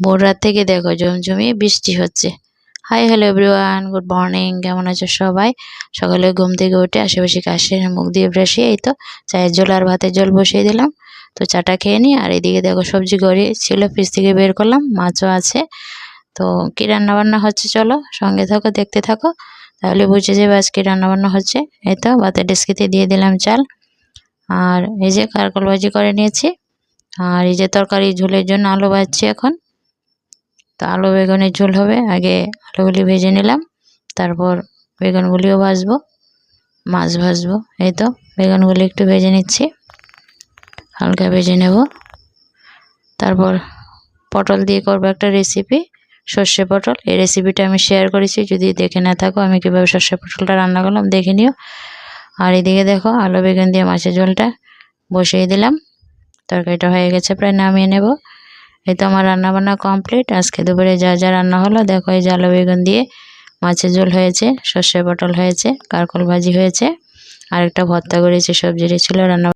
ভোর রাত থেকে দেখো জমজমিয়ে বৃষ্টি হচ্ছে। Hi hello everyone good morning কেমন আছো সবাই? সকালে ঘুম থেকে উঠে আশেপাশে কাশে মুখ দিয়ে ব্রাশিয়ে এই তো, চায়ের জল আর ভাতের জল বসিয়ে দিলাম। তো চাটা খেয়ে নিই আর এদিকে দেখো সবজি গড়ি ছিল ফ্রিজ থেকে বের করলাম, মাছও আছে। তো কী রান্নাবান্না হচ্ছে চলো, সঙ্গে থাকো, দেখতে থাকো। তাহলে বুঝে যাবে আজকে রান্নাবান্না হচ্ছে। এই তো, ভাতের ডেস্কিতে দিয়ে দিলাম চাল। আর এই যে কারকল ভাজি করে নিয়েছি। আর এই যে তরকারি ঝোলের জন্য আলু ভাজছি এখন। তো আলু বেগুনের ঝোল হবে। আগে আলুগুলি ভেজে নিলাম, তারপর বেগুনগুলিও ভাজবো, মাছ ভাজবো। এই তো, বেগুনগুলি একটু ভেজে নিচ্ছি, হালকা ভেজে নেব। তারপর পটল দিয়ে করব একটা রেসিপি সর্ষে পটল। এই রেসিপিটা আমি শেয়ার করেছি, যদি দেখে না থাকো, আমি কীভাবে সর্ষে পটলটা রান্না করলাম দেখে নিও। আর এদিকে দেখো, আলু, বেগুন দিয়ে মাছের ঝোলটা বসিয়ে দিলাম। তরকারিটা হয়ে গেছে, প্রায় নামিয়ে নেব। এই তো আমার রান্নাবান্না কমপ্লিট আজকে দুপুরে যা যা রান্না হলো, দেখো এই জাল বেগুন দিয়ে মাছের ঝোল হয়েছে সর্ষে পটল হয়েছে, কারকল ভাজি হয়েছে আর একটা ভর্তা করেছি সবজিটি ছিল, রান্না